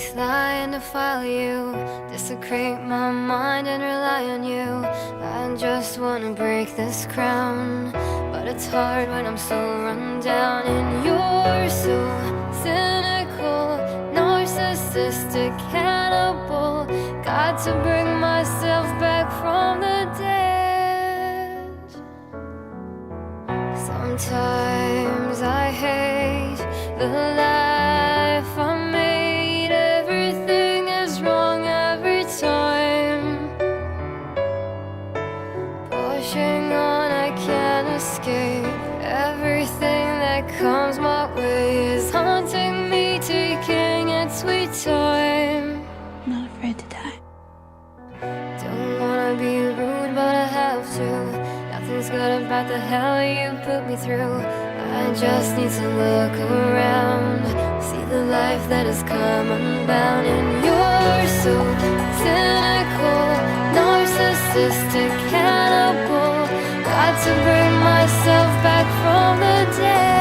trying to follow you, desecrate my mind and rely on you. I just wanna break this crown, but it's hard when I'm so run down. And you're so cynical, narcissistic, cannibal. Got to bring myself back from the dead. Sometimes I hate the life Pushing on, I can't escape. Everything that comes my way is haunting me, taking its sweet time. I'm not afraid to die. Don't wanna be rude, but I have to. Nothing's good about the hell you put me through. I just need to look around, see the life that has come unbound. And you're so cynical, narcissistic, to bring myself back from the dead.